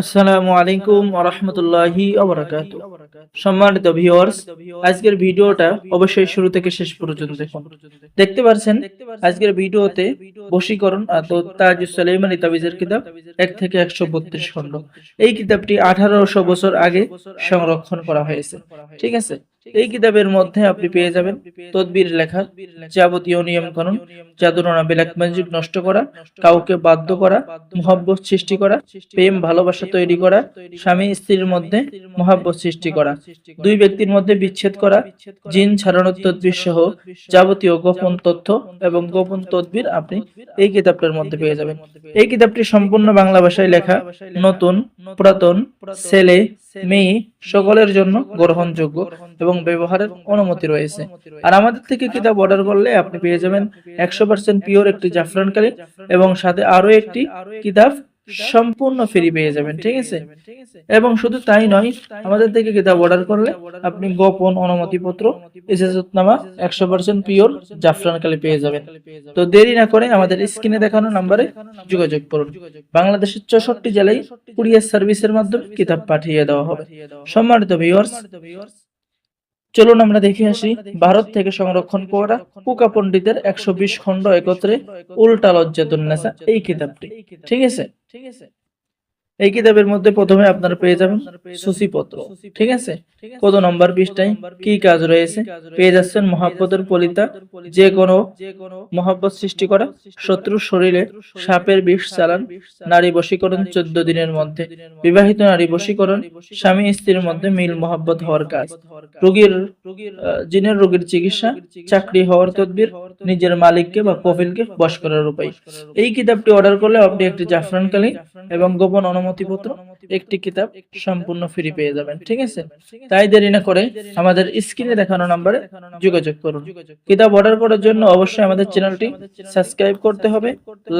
আসসালামু আলাইকুম ওরহমতুল্লাহি ওবরাকাত। সম্মানিত আজকের ভিডিওটা অবশ্যই শুরু থেকে শেষ পর্যন্ত দেখুন। দেখতে পাচ্ছেন, আজকের ভিডিওতে বশীকরণ তো তাজ তাবিজের কিতাব এক থেকে একশো বত্রিশ খণ্ড। এই কিতাবটি আঠারোশো বছর আগে সংরক্ষণ করা হয়েছে। ঠিক আছে? এই কিতাবের মধ্যে আপনি পেয়ে যাবেন তদবির লেখা, যাবতীয় নিয়ম কানুন, জাদুরনা ব্ল্যাক ম্যাজিক নষ্ট করা, কাউকে বাধ্য করা, মহব্বত সৃষ্টি করা, প্রেম, ভালোবাসা তৈরি করা, স্বামী, স্ত্রীর মধ্যে মহাব্বত সৃষ্টি করা, দুই ব্যক্তির মধ্যে বিচ্ছেদ করা, জিন ছাড়ানোর তদবির সহ যাবতীয় গোপন তথ্য এবং গোপন তদবির আপনি এই কিতাবটার মধ্যে পেয়ে যাবেন। এই কিতাবটি সম্পূর্ণ বাংলা ভাষায় লেখা, নতুন, পুরাতন, ছেলে মেয়ে সকলের জন্য গ্রহণযোগ্য এবং ব্যবহারের অনুমতি রয়েছে। আর আমাদের থেকে কিতাব অর্ডার করলে আপনি পেয়ে যাবেন একশো পার্সেন্ট পিওর একটি জাফরানকারী এবং সাথে আরও একটি কিতাব সম্পূর্ণ ফ্রি পেয়ে যাবেন ঠিক আছে? এবং শুধু তাই নয় আমাদের থেকে কিতাব অর্ডার করলে আপনি গোপন অনুমতিপত্র ইজাজতনামা একশো পার্সেন্ট পিওর জাফরান কালি পেয়ে যাবেন। তো দেরি না করে আমাদের স্ক্রিনে দেখানো নাম্বারে যোগাযোগ করুন। বাংলাদেশের চৌষট্টি জেলায় কুরিয়ার সার্ভিসের মাধ্যমে কিতাব পাঠিয়ে দেওয়া হবে। সম্মানিত ভিউয়ার্স চলুন আমরা দেখে আসি ভারত থেকে সংরক্ষণ করা কুকা পণ্ডিতের একশো বিশ খণ্ড একত্রে উল্টা লজ্জাতুন্নেসা এই কিতাবটি। ঠিক আছে? ঠিক আছে? এই কিতাবের মধ্যে প্রথমে আপনারা পেয়ে যাবেন সূচিপত্র ঠিক আছে? কত নম্বর পৃষ্ঠায় কি কাজ রয়েছে? পেয়ে যাচ্ছেন মহাব্বতের পলিতা। যে কোনো মহাব্বত সৃষ্টি করা। শত্রুর শরীরে সাপের বিষ চালান। নারী বশীকরণ চোদ্দ দিনের মধ্যে। বিবাহিত নারী বশীকরণ স্বামী স্ত্রীর মধ্যে মিল মহাব্বত হওয়ার কাজ। রোগীর জিনের রোগীর চিকিৎসা চাকরি হওয়ার তদবির নিজের মালিককে বা কফিলকে বশ করার উপায়। এই কিতাবটি অর্ডার করলে আপনি একটি জাফরান কালি এবং গোপন অনুমতিপত্র একটি কিতাব সম্পূর্ণ ফ্রি পেয়ে যাবেন ঠিক আছে? তাই দেরি না করে আমাদের স্ক্রিনে দেখানো নম্বরে যোগাযোগ করুন। কিতাব অর্ডার করার জন্য অবশ্যই আমাদের চ্যানেলটি সাবস্ক্রাইব করতে হবে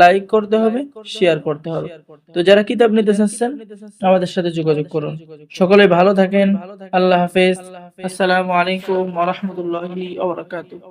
লাইক করতে হবে শেয়ার করতে হবে। তো যারা কিতাব নিতে চাচ্ছেন আমাদের সাথে যোগাযোগ করুন। সকলে ভালো থাকেন। আল্লাহ হাফেজ। আসসালামু আলাইকুম ওয়া রাহমাতুল্লাহি ওয়া বারাকাতুহু।